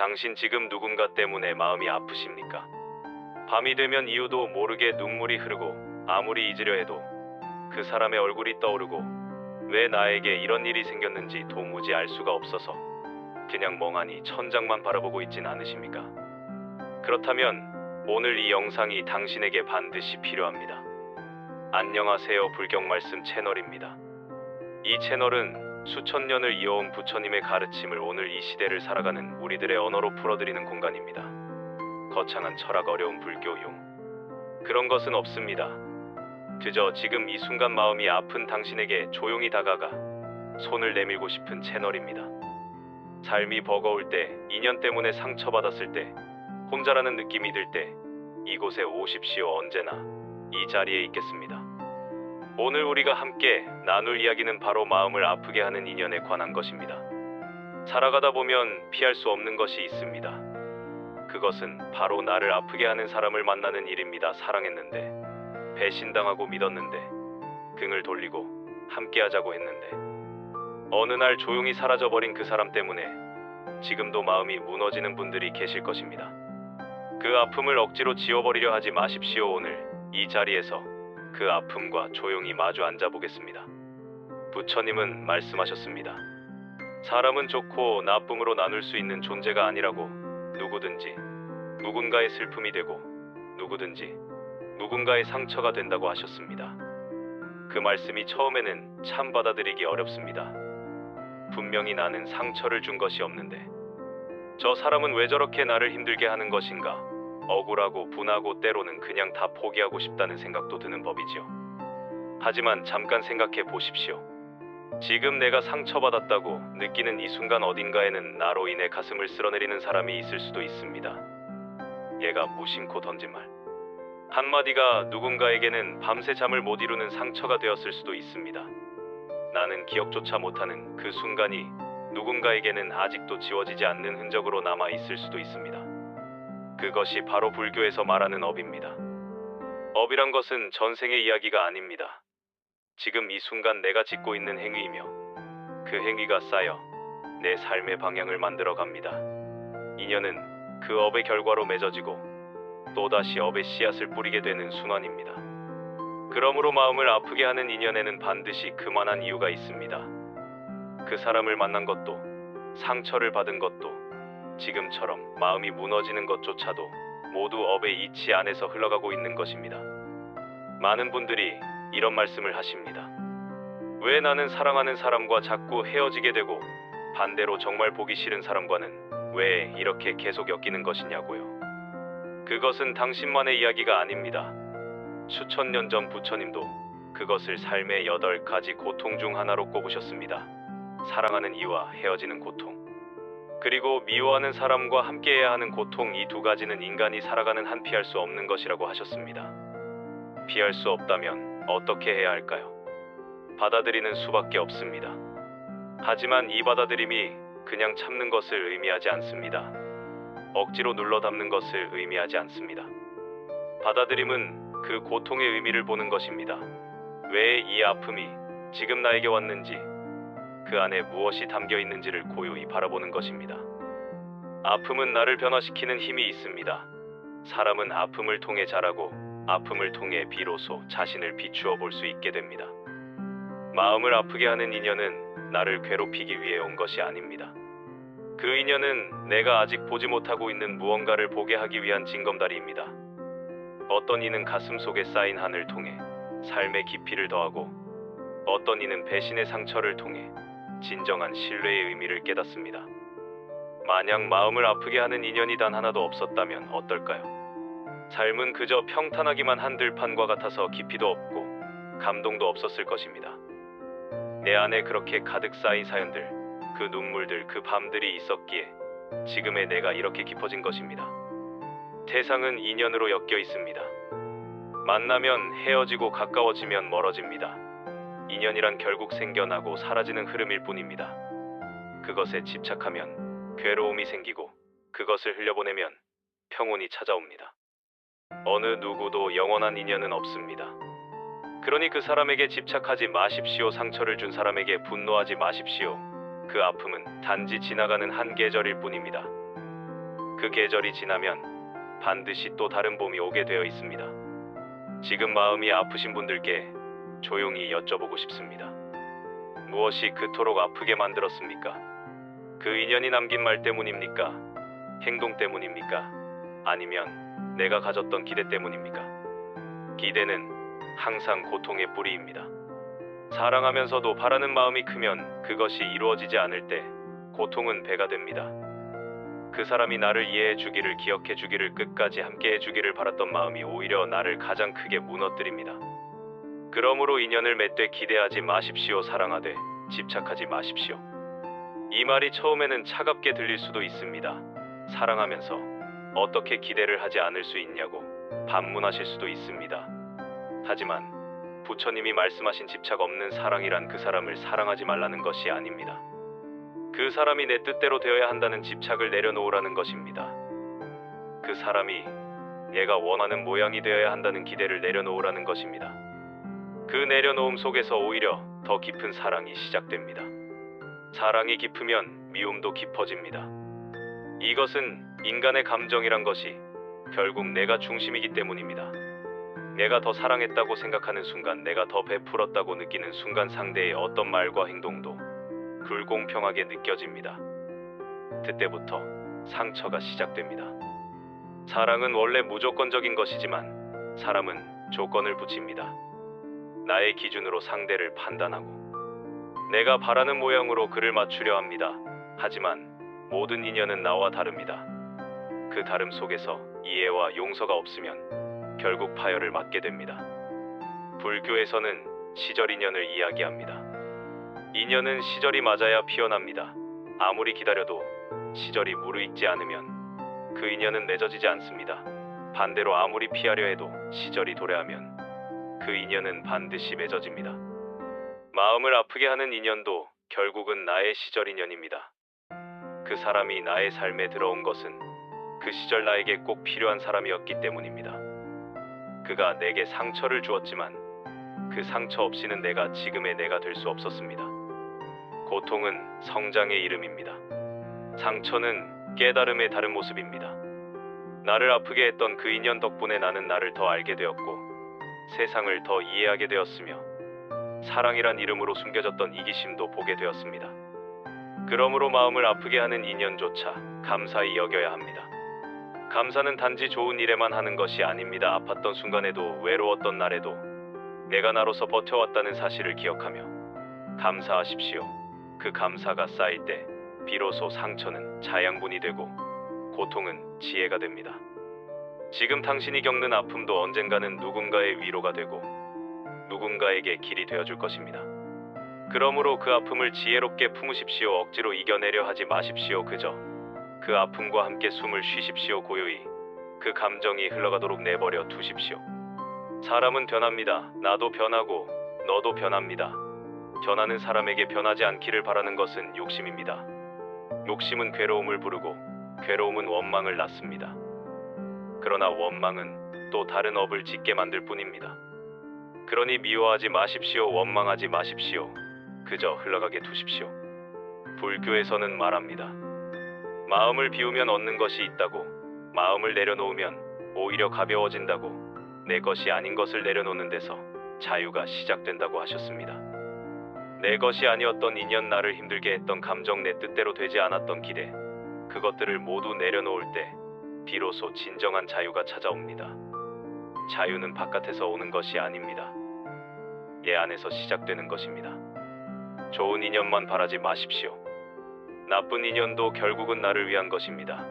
당신 지금 누군가 때문에 마음이 아프십니까? 밤이 되면 이유도 모르게 눈물이 흐르고 아무리 잊으려 해도 그 사람의 얼굴이 떠오르고 왜 나에게 이런 일이 생겼는지 도무지 알 수가 없어서 그냥 멍하니 천장만 바라보고 있진 않으십니까? 그렇다면 오늘 이 영상이 당신에게 반드시 필요합니다. 안녕하세요 불경 말씀 채널입니다. 이 채널은 수천 년을 이어온 부처님의 가르침을 오늘 이 시대를 살아가는 우리들의 언어로 풀어드리는 공간입니다. 거창한 철학 어려운 불교용 그런 것은 없습니다. 그저 지금 이 순간 마음이 아픈 당신에게 조용히 다가가 손을 내밀고 싶은 채널입니다. 삶이 버거울 때, 인연 때문에 상처받았을 때, 혼자라는 느낌이 들 때, 이곳에 오십시오 언제나 이 자리에 있겠습니다. 오늘 우리가 함께 나눌 이야기는 바로 마음을 아프게 하는 인연에 관한 것입니다. 살아가다 보면 피할 수 없는 것이 있습니다. 그것은 바로 나를 아프게 하는 사람을 만나는 일입니다. 사랑했는데, 배신당하고 믿었는데, 등을 돌리고 함께하자고 했는데, 어느 날 조용히 사라져버린 그 사람 때문에 지금도 마음이 무너지는 분들이 계실 것입니다. 그 아픔을 억지로 지워버리려 하지 마십시오. 오늘 이 자리에서 그 아픔과 조용히 마주 앉아 보겠습니다. 부처님은 말씀하셨습니다. 사람은 좋고 나쁨으로 나눌 수 있는 존재가 아니라고 누구든지 누군가의 슬픔이 되고 누구든지 누군가의 상처가 된다고 하셨습니다. 그 말씀이 처음에는 참 받아들이기 어렵습니다. 분명히 나는 상처를 준 것이 없는데 저 사람은 왜 저렇게 나를 힘들게 하는 것인가? 억울하고 분하고 때로는 그냥 다 포기하고 싶다는 생각도 드는 법이지요. 하지만 잠깐 생각해 보십시오. 지금 내가 상처받았다고 느끼는 이 순간 어딘가에는 나로 인해 가슴을 쓸어내리는 사람이 있을 수도 있습니다. 얘가 무심코 던진 말. 한마디가 누군가에게는 밤새 잠을 못 이루는 상처가 되었을 수도 있습니다. 나는 기억조차 못하는 그 순간이 누군가에게는 아직도 지워지지 않는 흔적으로 남아 있을 수도 있습니다. 그것이 바로 불교에서 말하는 업입니다. 업이란 것은 전생의 이야기가 아닙니다. 지금 이 순간 내가 짓고 있는 행위이며 그 행위가 쌓여 내 삶의 방향을 만들어 갑니다. 인연은 그 업의 결과로 맺어지고 또다시 업의 씨앗을 뿌리게 되는 순환입니다. 그러므로 마음을 아프게 하는 인연에는 반드시 그만한 이유가 있습니다. 그 사람을 만난 것도 상처를 받은 것도 지금처럼 마음이 무너지는 것조차도 모두 업의 이치 안에서 흘러가고 있는 것입니다. 많은 분들이 이런 말씀을 하십니다. 왜 나는 사랑하는 사람과 자꾸 헤어지게 되고 반대로 정말 보기 싫은 사람과는 왜 이렇게 계속 엮이는 것이냐고요. 그것은 당신만의 이야기가 아닙니다. 수천 년 전 부처님도 그것을 삶의 여덟 가지 고통 중 하나로 꼽으셨습니다. 사랑하는 이와 헤어지는 고통. 그리고 미워하는 사람과 함께해야 하는 고통 이 두 가지는 인간이 살아가는 한 피할 수 없는 것이라고 하셨습니다. 피할 수 없다면 어떻게 해야 할까요? 받아들이는 수밖에 없습니다. 하지만 이 받아들임이 그냥 참는 것을 의미하지 않습니다. 억지로 눌러 담는 것을 의미하지 않습니다. 받아들임은 그 고통의 의미를 보는 것입니다. 왜 이 아픔이 지금 나에게 왔는지, 그 안에 무엇이 담겨 있는지를 고요히 바라보는 것입니다. 아픔은 나를 변화시키는 힘이 있습니다. 사람은 아픔을 통해 자라고 아픔을 통해 비로소 자신을 비추어 볼 수 있게 됩니다. 마음을 아프게 하는 인연은 나를 괴롭히기 위해 온 것이 아닙니다. 그 인연은 내가 아직 보지 못하고 있는 무언가를 보게 하기 위한 징검다리입니다. 어떤 이는 가슴 속에 쌓인 한을 통해 삶의 깊이를 더하고 어떤 이는 배신의 상처를 통해 진정한 신뢰의 의미를 깨닫습니다. 만약 마음을 아프게 하는 인연이 단 하나도 없었다면 어떨까요? 삶은 그저 평탄하기만 한 들판과 같아서 깊이도 없고 감동도 없었을 것입니다. 내 안에 그렇게 가득 쌓인 사연들, 그 눈물들, 그 밤들이 있었기에 지금의 내가 이렇게 깊어진 것입니다. 세상은 인연으로 엮여 있습니다. 만나면 헤어지고 가까워지면 멀어집니다. 인연이란 결국 생겨나고 사라지는 흐름일 뿐입니다. 그것에 집착하면 괴로움이 생기고 그것을 흘려보내면 평온이 찾아옵니다. 어느 누구도 영원한 인연은 없습니다. 그러니 그 사람에게 집착하지 마십시오. 상처를 준 사람에게 분노하지 마십시오. 그 아픔은 단지 지나가는 한 계절일 뿐입니다. 그 계절이 지나면 반드시 또 다른 봄이 오게 되어 있습니다. 지금 마음이 아프신 분들께 조용히 여쭤보고 싶습니다. 무엇이 그토록 아프게 만들었습니까? 그 인연이 남긴 말 때문입니까? 행동 때문입니까? 아니면 내가 가졌던 기대 때문입니까? 기대는 항상 고통의 뿌리입니다. 사랑하면서도 바라는 마음이 크면 그것이 이루어지지 않을 때 고통은 배가 됩니다. 그 사람이 나를 이해해 주기를 기억해 주기를 끝까지 함께 해 주기를 바랐던 마음이 오히려 나를 가장 크게 무너뜨립니다. 그러므로 인연을 맺되 기대하지 마십시오. 사랑하되 집착하지 마십시오. 이 말이 처음에는 차갑게 들릴 수도 있습니다. 사랑하면서 어떻게 기대를 하지 않을 수 있냐고 반문하실 수도 있습니다. 하지만 부처님이 말씀하신 집착 없는 사랑이란 그 사람을 사랑하지 말라는 것이 아닙니다. 그 사람이 내 뜻대로 되어야 한다는 집착을 내려놓으라는 것입니다. 그 사람이 내가 원하는 모양이 되어야 한다는 기대를 내려놓으라는 것입니다. 그 내려놓음 속에서 오히려 더 깊은 사랑이 시작됩니다. 사랑이 깊으면 미움도 깊어집니다. 이것은 인간의 감정이란 것이 결국 내가 중심이기 때문입니다. 내가 더 사랑했다고 생각하는 순간, 내가 더 베풀었다고 느끼는 순간 상대의 어떤 말과 행동도 불공평하게 느껴집니다. 그때부터 상처가 시작됩니다. 사랑은 원래 무조건적인 것이지만 사람은 조건을 붙입니다. 나의 기준으로 상대를 판단하고 내가 바라는 모양으로 그를 맞추려 합니다. 하지만 모든 인연은 나와 다릅니다. 그 다름 속에서 이해와 용서가 없으면 결국 파열을 맞게 됩니다. 불교에서는 시절 인연을 이야기합니다. 인연은 시절이 맞아야 피어납니다. 아무리 기다려도 시절이 무르익지 않으면 그 인연은 맺어지지 않습니다. 반대로 아무리 피하려 해도 시절이 도래하면 그 인연은 반드시 맺어집니다. 마음을 아프게 하는 인연도 결국은 나의 시절 인연입니다. 그 사람이 나의 삶에 들어온 것은 그 시절 나에게 꼭 필요한 사람이었기 때문입니다. 그가 내게 상처를 주었지만 그 상처 없이는 내가 지금의 내가 될 수 없었습니다. 고통은 성장의 이름입니다. 상처는 깨달음의 다른 모습입니다. 나를 아프게 했던 그 인연 덕분에 나는 나를 더 알게 되었고 세상을 더 이해하게 되었으며 사랑이란 이름으로 숨겨졌던 이기심도 보게 되었습니다. 그러므로 마음을 아프게 하는 인연조차 감사히 여겨야 합니다. 감사는 단지 좋은 일에만 하는 것이 아닙니다. 아팠던 순간에도 외로웠던 날에도 내가 나로서 버텨왔다는 사실을 기억하며 감사하십시오. 그 감사가 쌓일 때 비로소 상처는 자양분이 되고 고통은 지혜가 됩니다. 지금 당신이 겪는 아픔도 언젠가는 누군가의 위로가 되고 누군가에게 길이 되어줄 것입니다. 그러므로 그 아픔을 지혜롭게 품으십시오. 억지로 이겨내려 하지 마십시오. 그저 그 아픔과 함께 숨을 쉬십시오. 고요히 그 감정이 흘러가도록 내버려 두십시오. 사람은 변합니다. 나도 변하고 너도 변합니다. 변하는 사람에게 변하지 않기를 바라는 것은 욕심입니다. 욕심은 괴로움을 부르고 괴로움은 원망을 낳습니다. 그러나 원망은 또 다른 업을 짓게 만들 뿐입니다. 그러니 미워하지 마십시오. 원망하지 마십시오. 그저 흘러가게 두십시오. 불교에서는 말합니다. 마음을 비우면 얻는 것이 있다고, 마음을 내려놓으면 오히려 가벼워진다고, 내 것이 아닌 것을 내려놓는 데서 자유가 시작된다고 하셨습니다. 내 것이 아니었던 인연 나를 힘들게 했던 감정 내 뜻대로 되지 않았던 기대, 그것들을 모두 내려놓을 때 비로소 진정한 자유가 찾아옵니다. 자유는 바깥에서 오는 것이 아닙니다. 내 안에서 시작되는 것입니다. 좋은 인연만 바라지 마십시오. 나쁜 인연도 결국은 나를 위한 것입니다.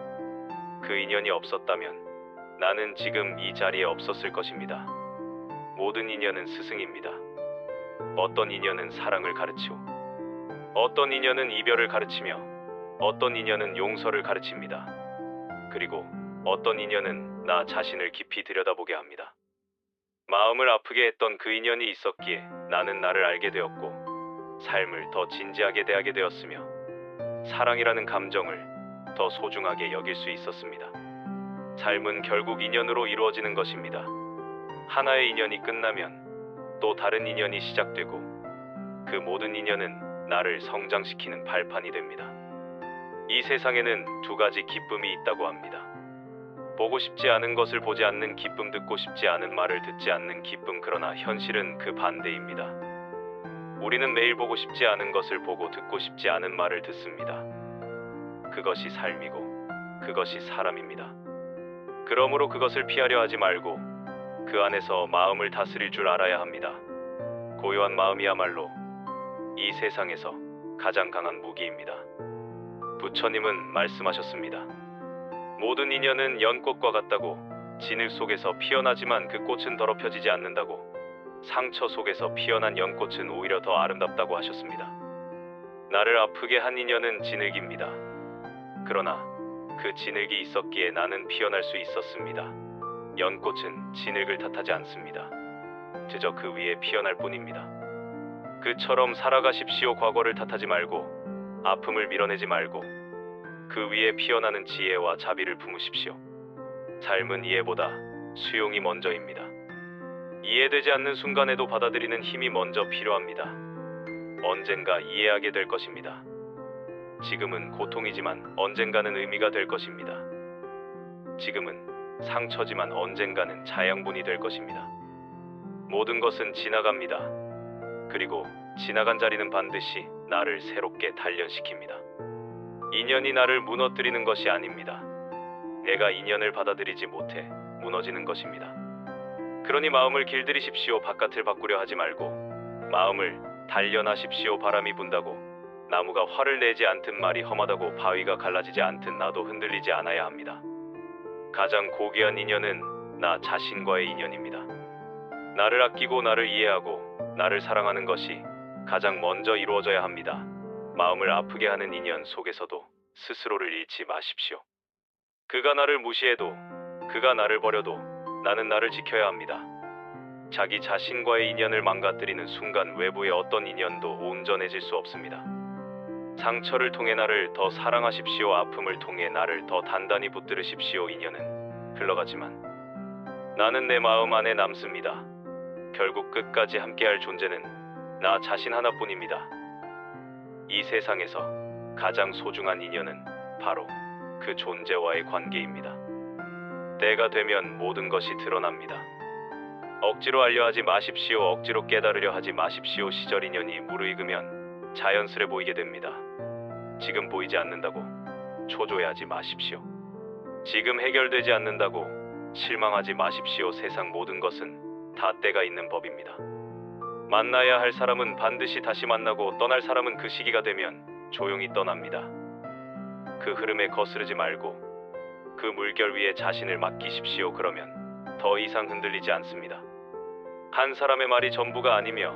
그 인연이 없었다면 나는 지금 이 자리에 없었을 것입니다. 모든 인연은 스승입니다. 어떤 인연은 사랑을 가르치고, 어떤 인연은 이별을 가르치며, 어떤 인연은 용서를 가르칩니다. 그리고 어떤 인연은 나 자신을 깊이 들여다보게 합니다. 마음을 아프게 했던 그 인연이 있었기에 나는 나를 알게 되었고, 삶을 더 진지하게 대하게 되었으며, 사랑이라는 감정을 더 소중하게 여길 수 있었습니다. 삶은 결국 인연으로 이루어지는 것입니다. 하나의 인연이 끝나면 또 다른 인연이 시작되고 그 모든 인연은 나를 성장시키는 발판이 됩니다. 이 세상에는 두 가지 기쁨이 있다고 합니다. 보고 싶지 않은 것을 보지 않는 기쁨, 듣고 싶지 않은 말을 듣지 않는 기쁨, 그러나 현실은 그 반대입니다. 우리는 매일 보고 싶지 않은 것을 보고 듣고 싶지 않은 말을 듣습니다. 그것이 삶이고 그것이 사람입니다. 그러므로 그것을 피하려 하지 말고 그 안에서 마음을 다스릴 줄 알아야 합니다. 고요한 마음이야말로 이 세상에서 가장 강한 무기입니다. 부처님은 말씀하셨습니다. 모든 인연은 연꽃과 같다고 진흙 속에서 피어나지만 그 꽃은 더럽혀지지 않는다고 상처 속에서 피어난 연꽃은 오히려 더 아름답다고 하셨습니다. 나를 아프게 한 인연은 진흙입니다. 그러나 그 진흙이 있었기에 나는 피어날 수 있었습니다. 연꽃은 진흙을 탓하지 않습니다. 그저 그 위에 피어날 뿐입니다. 그처럼 살아가십시오. 과거를 탓하지 말고 아픔을 밀어내지 말고 그 위에 피어나는 지혜와 자비를 품으십시오. 삶은 이해보다 수용이 먼저입니다. 이해되지 않는 순간에도 받아들이는 힘이 먼저 필요합니다. 언젠가 이해하게 될 것입니다. 지금은 고통이지만 언젠가는 의미가 될 것입니다. 지금은 상처지만 언젠가는 자양분이 될 것입니다. 모든 것은 지나갑니다. 그리고 지나간 자리는 반드시 나를 새롭게 단련시킵니다. 인연이 나를 무너뜨리는 것이 아닙니다. 내가 인연을 받아들이지 못해 무너지는 것입니다. 그러니 마음을 길들이십시오. 바깥을 바꾸려 하지 말고 마음을 단련하십시오. 바람이 분다고 나무가 화를 내지 않듯 말이 험하다고 바위가 갈라지지 않듯 나도 흔들리지 않아야 합니다. 가장 고귀한 인연은 나 자신과의 인연입니다. 나를 아끼고 나를 이해하고 나를 사랑하는 것이 가장 먼저 이루어져야 합니다. 마음을 아프게 하는 인연 속에서도 스스로를 잃지 마십시오. 그가 나를 무시해도 그가 나를 버려도 나는 나를 지켜야 합니다. 자기 자신과의 인연을 망가뜨리는 순간 외부의 어떤 인연도 온전해질 수 없습니다. 상처를 통해 나를 더 사랑하십시오. 아픔을 통해 나를 더 단단히 붙들으십시오. 인연은 흘러가지만 나는 내 마음 안에 남습니다. 결국 끝까지 함께할 존재는 나 자신 하나뿐입니다. 이 세상에서 가장 소중한 인연은 바로 그 존재와의 관계입니다. 때가 되면 모든 것이 드러납니다. 억지로 알려 하지 마십시오. 억지로 깨달으려 하지 마십시오. 시절 인연이 무르익으면 자연스레 보이게 됩니다. 지금 보이지 않는다고 초조해하지 마십시오. 지금 해결되지 않는다고 실망하지 마십시오. 세상 모든 것은 다 때가 있는 법입니다. 만나야 할 사람은 반드시 다시 만나고 떠날 사람은 그 시기가 되면 조용히 떠납니다. 그 흐름에 거스르지 말고 그 물결 위에 자신을 맡기십시오. 그러면 더 이상 흔들리지 않습니다. 한 사람의 말이 전부가 아니며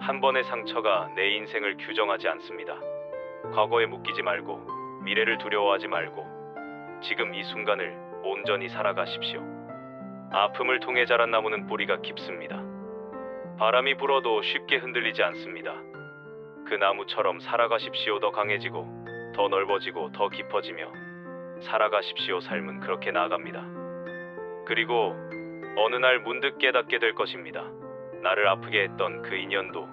한 번의 상처가 내 인생을 규정하지 않습니다. 과거에 묶이지 말고 미래를 두려워하지 말고 지금 이 순간을 온전히 살아가십시오. 아픔을 통해 자란 나무는 뿌리가 깊습니다. 바람이 불어도 쉽게 흔들리지 않습니다. 그 나무처럼 살아가십시오. 더 강해지고 더 넓어지고 더 깊어지며 살아가십시오. 삶은 그렇게 나아갑니다. 그리고 어느 날 문득 깨닫게 될 것입니다. 나를 아프게 했던 그 인연도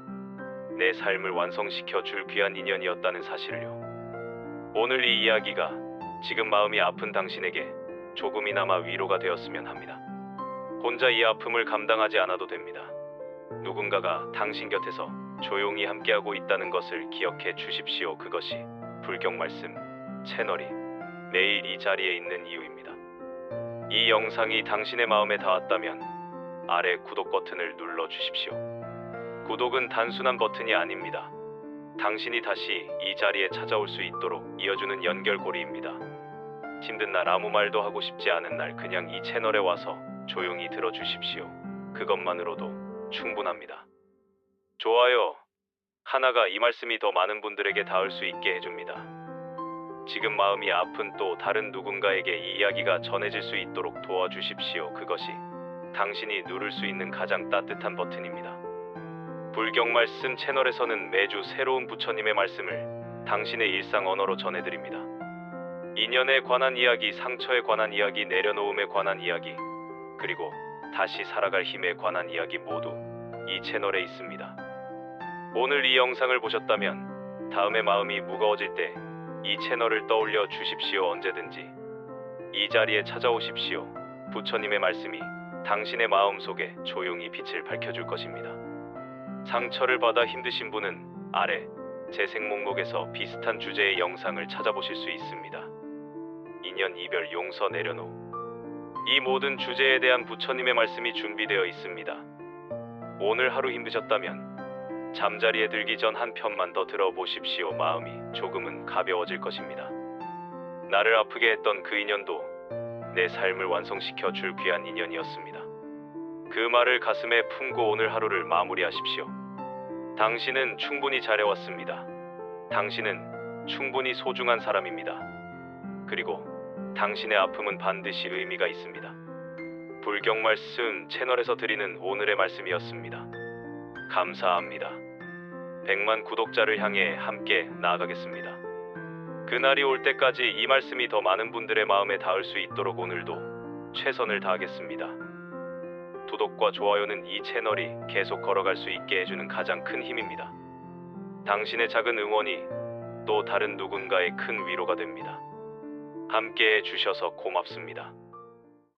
내 삶을 완성시켜 줄 귀한 인연이었다는 사실을요. 오늘 이 이야기가 지금 마음이 아픈 당신에게 조금이나마 위로가 되었으면 합니다. 혼자 이 아픔을 감당하지 않아도 됩니다. 누군가가 당신 곁에서 조용히 함께하고 있다는 것을 기억해 주십시오. 그것이 불경 말씀 채널이 매일 이 자리에 있는 이유입니다. 이 영상이 당신의 마음에 닿았다면 아래 구독 버튼을 눌러 주십시오. 구독은 단순한 버튼이 아닙니다. 당신이 다시 이 자리에 찾아올 수 있도록 이어주는 연결고리입니다. 힘든 날 아무 말도 하고 싶지 않은 날 그냥 이 채널에 와서 조용히 들어주십시오. 그것만으로도 충분합니다. 좋아요. 하나가 이 말씀이 더 많은 분들에게 닿을 수 있게 해줍니다. 지금 마음이 아픈 또 다른 누군가에게 이 이야기가 전해질 수 있도록 도와주십시오. 그것이 당신이 누를 수 있는 가장 따뜻한 버튼입니다. 불경 말씀 채널에서는 매주 새로운 부처님의 말씀을 당신의 일상 언어로 전해드립니다. 인연에 관한 이야기, 상처에 관한 이야기, 내려놓음에 관한 이야기, 그리고 다시 살아갈 힘에 관한 이야기 모두 이 채널에 있습니다. 오늘 이 영상을 보셨다면 다음에 마음이 무거워질 때 이 채널을 떠올려 주십시오 언제든지. 이 자리에 찾아오십시오. 부처님의 말씀이 당신의 마음 속에 조용히 빛을 밝혀줄 것입니다. 상처를 받아 힘드신 분은 아래 재생 목록에서 비슷한 주제의 영상을 찾아보실 수 있습니다. 인연 이별 용서 내려놓. 이 모든 주제에 대한 부처님의 말씀이 준비되어 있습니다. 오늘 하루 힘드셨다면 잠자리에 들기 전 한 편만 더 들어보십시오. 마음이 조금은 가벼워질 것입니다. 나를 아프게 했던 그 인연도 내 삶을 완성시켜 줄 귀한 인연이었습니다. 그 말을 가슴에 품고 오늘 하루를 마무리하십시오. 당신은 충분히 잘해왔습니다. 당신은 충분히 소중한 사람입니다. 그리고 당신의 아픔은 반드시 의미가 있습니다. 불경 말씀 채널에서 드리는 오늘의 말씀이었습니다. 감사합니다. 100만 구독자를 향해 함께 나아가겠습니다. 그날이 올 때까지 이 말씀이 더 많은 분들의 마음에 닿을 수 있도록 오늘도 최선을 다하겠습니다. 구독과 좋아요는 이 채널이 계속 걸어갈 수 있게 해주는 가장 큰 힘입니다. 당신의 작은 응원이 또 다른 누군가의 큰 위로가 됩니다. 함께 해주셔서 고맙습니다.